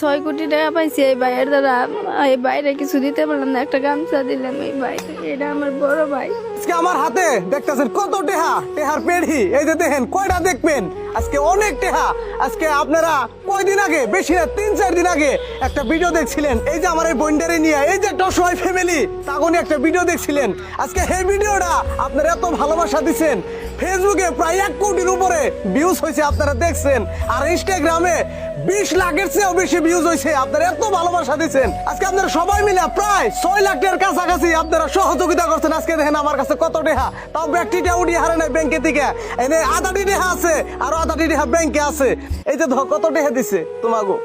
ছয় কোটি টাকা পাইছি, এই ভাইয়ের দ্বারা, এই বাইরে কিছু দিতে পারলাম না, একটা গামছা দিলাম এই ভাই এটা আমার বড় ভাই। আজকে আমার হাতে দেখতেছেন কত টেহা, টেহার পেড়ি। এই যে দেখেন, কয়টা দেখবেন? আজকে অনেক টেহা। আজকে আপনারা কয়দিন আগে, বেশি না, তিন, চার দিন আগে একটা ভিডিও দেখছিলেন। এই যে আমার এই বন্ডারে নিয়ে, এই যে একটা ফ্যামিলি তাগনি একটা ভিডিও দেখছিলেন। আজকে এই ভিডিওটা আপনারা এত ভালোবাসা দিচ্ছেন ফেসবুকে প্রায় এক কোটির উপরে ভিউজ হয়েছে, আপনারা দেখছেন। আর ইনস্টাগ্রামে বিশ লাখের চেয়েও বেশি ভিউজ হয়েছে, আপনারা এত ভালোবাসা দিচ্ছেন আজকে আপনারা সবাই মিলে প্রায় ছয় লাখের কাছাকাছি আপনারা সহযোগিতা করছেন। আজকে দেখেন আমার কাছে কত টাকা তাও ব্যক্তিটা উঠি হারে নাই ব্যাংকে থেকে এনে আধাটি টাকা আছে, আর আধাটি টাকা ব্যাংকে আছে। এই যে কত টাকা দিছে তোমাগো?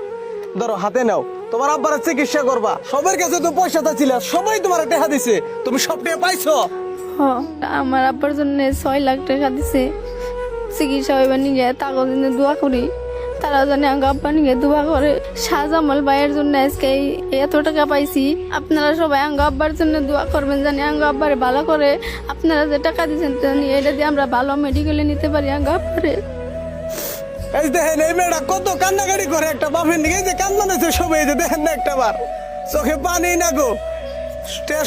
ধরো, হাতে নাও। তোমার আব্বার চিকিৎসা করবা। সবার কাছে তো পয়সা ছিল, সবাই তোমার টাকা দিছে। তুমি সব টাকা পাইছো? আমার আব্বার জন্য ছয় লাখ টাকা দিছে। চিকিৎসা হইবার তাকে জন্য দোয়া করি। তারা জানে আব্বা নিয়ে দোয়া করে শাহজামাল ভাইয়ের জন্য আজকে এত টাকা পাইছি। আপনারা সবাই আঙ্গ আব্বার জন্য দোয়া করবেন জানি আঙ্গ আব্বারে ভালো করে। আপনারা যে টাকা দিচ্ছেন জানি এটা দিয়ে আমরা ভালো মেডিকেলে নিতে পারি আঙ্গ আব্বারে। এই দেখেন এই মেয়েটা কত কান্নাকাটি করে একটা বাপের এই যে কান্দানেছে সবাই যে দেখেন না একটা বার। চোখে পানি না গো।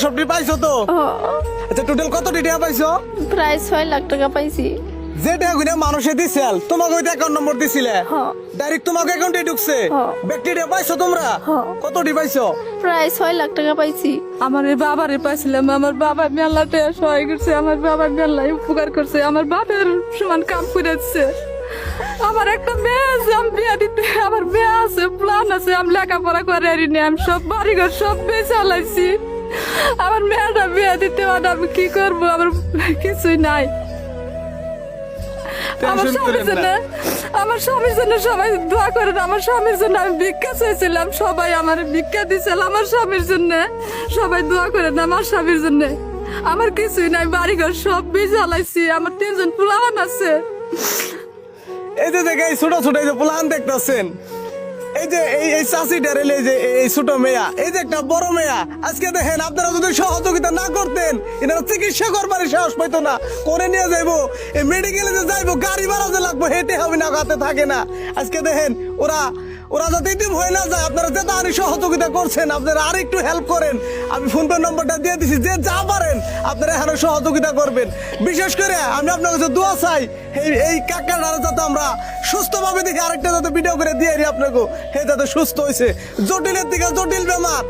সবটি পাইছো তো? আচ্ছা টোটাল কত টাকা পাইছো? প্রায় ছয় লাখ টাকা পাইছি। যে টাকা গুনে মানুষে দিছিল তোমাকে ওই অ্যাকাউন্ট নম্বর দিছিলে। ডাইরেক্ট তোমাকে অ্যাকাউন্টে ঢুকছে। ব্যক্তিটা পাইছো তোমরা। কতটি পাইছো? প্রায় ছয় লাখ টাকা পাইছি। আমার এই বাবারে পাইছিলাম আমার বাবা মেলাতে সহায় করছে আমার বাবা মেলায় উপকার করছে আমার বাবার সমান কাম করে দিচ্ছে আমার একটা মেয়ে আছে আমি বিয়ে দিতে আমার মেয়ে আছে প্ল্যান আছে আমি লেখাপড়া করে নি আমি সব বাড়িঘর সব বেয়ে চালাইছি। আমার মেয়েটা বিয়ে দিতে আমি কি করব? আমার কিছুই নাই। আমার স্বামীর জন্য আমার স্বামীর জন্য সবাই দোয়া করেন আমার স্বামীর জন্য আমি ভিক্ষা চাইছিলাম সবাই আমার ভিক্ষা দিছিল আমার স্বামীর জন্য। সবাই দোয়া করেন আমার স্বামীর জন্য। আমার কিছুই নাই বাড়িঘর সব বীজ জ্বালাইছি আমার তিনজন পুলান আছে। এই যে ছোট ছোট এই যে প্লান দেখতেছেন। এই যে এই চাষিটার এই যে এই- ছোট মেয়া, এই যে একটা বড় মেয়া, আজকে দেখেন আপনারা যদি সহযোগিতা না করতেন চিকিৎসা করবার সাহস পাইতো না, করে নিয়ে যাইবো। এই মেডিকেলে যে যাইবো, গাড়ি ভাড়া যে লাগবো, হেঁটে হবে না, হাতে থাকে না। আজকে দেখেন, ওরা ওরা যাতে ইতিম হয়ে না যায়, আপনারা যে তাড়াতাড়ি সহযোগিতা করছেন, আপনারা আর একটু হেল্প করেন। আমি ফোনপে নম্বরটা দিয়ে দিছি, যে যা পারেন, আপনারা এখানে সহযোগিতা করবেন। বিশেষ করে আমি আপনার কাছে দোয়া চাই, এই এই যাতে আমরা সুস্থভাবে দেখি আরেকটা যাতে ভিডিও করে দিয়ে আপনাকে। হে যাতে সুস্থ হয়েছে জটিলের দিকে জটিল বেমার।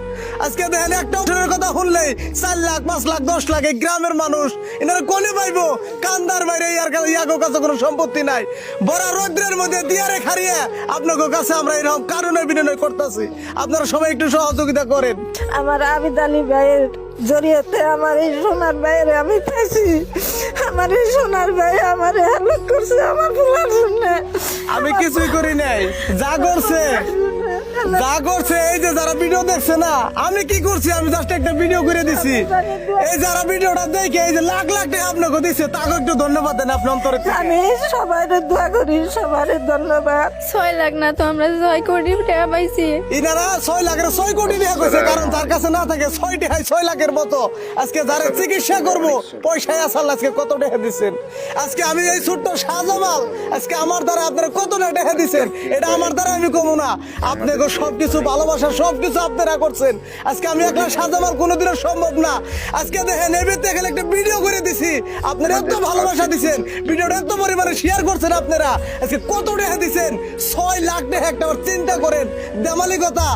আজকে দেখেন একটা উঠনের কথা শুনলেই চার লাখ পাঁচ লাখ দশ লাখ এই গ্রামের মানুষ। এনারা কোনে পাইবো? কান্দার বাইরে ইয়ার কাছে ইয়াগো কাছে কোনো সম্পত্তি নাই। বড় রৌদ্রের মধ্যে দিয়ারে খারিয়ে আপনাকে কাছে আমরা এরকম কারণে বিনিময় করতেছি। আপনারা সবাই একটু সহযোগিতা করেন। আমার আবিদানি ভাইয়ের জড়িয়েতে আমার এই সোনার ভাইয়ের আমি পাইছি। আমার এই সোনার ভাই আমার হেল্প করছে আমার ফুলার জন্য। আমি কিছুই করি নাই। যা করছে যা করছে এই যে যারা ভিডিও দেখছে না আমি কি করছি? আমি জাস্ট একটা ভিডিও করে দিছি। এই যারা ভিডিওটা দেখে এই যে লাখ লাখ টাকা আপনাকে দিছে তাকে একটু ধন্যবাদ দেন আপনি অন্তরে। আমি সবাই দোয়া করি সবার ধন্যবাদ। ছয় লাখ না তো আমরা ছয় কোটি টাকা পাইছি। ইনারা ছয় লাখের ছয় কোটি টাকা কইছে কারণ তার কাছে না থাকে ছয় টাকায় ছয় লাখের মতো। আজকে যারা চিকিৎসা করব পয়সায় আসাল আজকে কত টাকা দিচ্ছেন আজকে আমি এই ছোট্ট শাহজামাল আজকে আমার দ্বারা আপনারা কত টাকা দিচ্ছেন এটা আমার দ্বারা আমি কমু না। আপনাকে সবকিছু ভালোবাসা, সবকিছু আপনারা করছেন। আজকে আমি একলা শাহজামাল কোনোদিনও সম্ভব না। আজকে দেখেন এই ব্যক্তি এখানে একটা ভিডিও করে দিছি। আপনারা এত ভালোবাসা দিছেন, ভিডিওটা এত পরিমাণে শেয়ার করছেন আপনারা। আজকে কত টাকা দিচ্ছেন ছয় লাখ টাকা একটা চিন্তা করেন। দেমালি কথা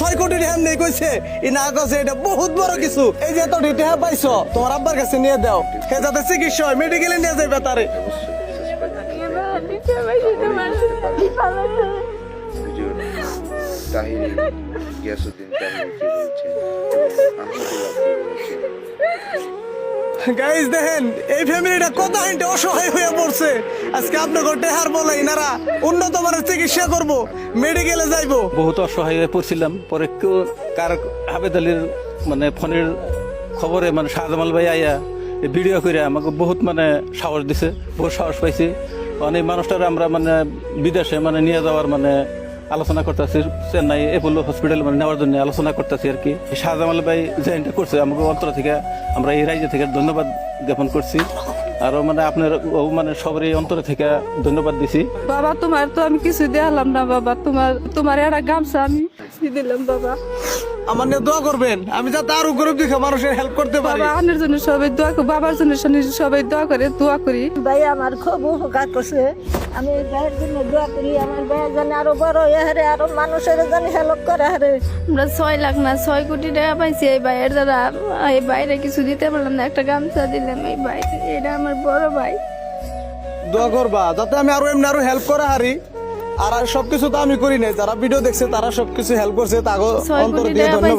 ছয় কোটি টাকা নেই কইছে। ই না কইছে, এটা বহুত বড় কিছু। এই যে এত টাকা পাইছো, তোমার আব্বার কাছে নিয়ে দাও। হে যাতে চিকিৎসা হয় মেডিকেলে নিয়ে যাবে তারে। তাহিরি গিয়াসুদ্দিন তাহিরি কি বলছেন বলছেন গাইজ দেখেন এই ফ্যামিলিটা কত হাইটে অসহায় হয়ে পড়ছে। আজকে আপনাকে টেহার বলে ইনারা উন্নত মানের চিকিৎসা করব মেডিকেলে যাইবো। বহুত অসহায় হয়ে পড়ছিলাম। পরে কেউ কার আলীর মানে ফোনের খবরে মানে শাহজামাল ভাই আইয়া এই ভিডিও করে আমাকে বহুত মানে সাহস দিছে বহুত সাহস পাইছি। অনেক মানুষটার আমরা মানে বিদেশে মানে নিয়ে যাওয়ার মানে আলোচনা করতেছি। চেন্নাই এপোলো হসপিটাল মানে নেওয়ার জন্য আলোচনা করতেছি আর কি। শাহজামাল ভাই যে এটা করছে, আমাকে অন্তর থেকে আমরা এই রাজ্য থেকে ধন্যবাদ জ্ঞাপন করছি। আরও মানে আপনার ও মানে সবারই অন্তর থেকে ধন্যবাদ দিছি। বাবা, তোমার তো আমি কিছু দেখালাম না, বাবা। তোমার তোমার একটা গামছা আমি দিলাম বাবা। আমার নিয়ে দোয়া করবেন। আমি যাতে আরও গরিব দেখে মানুষের হেল্প করতে পারি। বাবা আনের জন্য সবাই দোয়া করি বাবার জন্য সবাই দোয়া করে দোয়া করি। ভাই আমার খুব উপকার করছে। আমি ভাইয়ের জন্য দোয়া করি। আমার ভাইয়ের জন্য আরও বড় হয়ে হারে আরও মানুষের জন্য হেল্প করে হারে। আমরা ছয় লাখ না ছয় কোটি টাকা পাইছি এই ভাইয়ের দ্বারা। এই বাইরে কিছু দিতে পারলাম না একটা গামছা দিলাম এই ভাই। এটা আমার বড় ভাই। দোয়া করবা যাতে আমি আরও এমনি আরও হেল্প করা হারি। আর সবকিছু তো আমি করি নাই। যারা ভিডিও দেখছে তারা সবকিছু হেল্প করছে তাকে অন্তর দিয়ে ধন্যবাদ।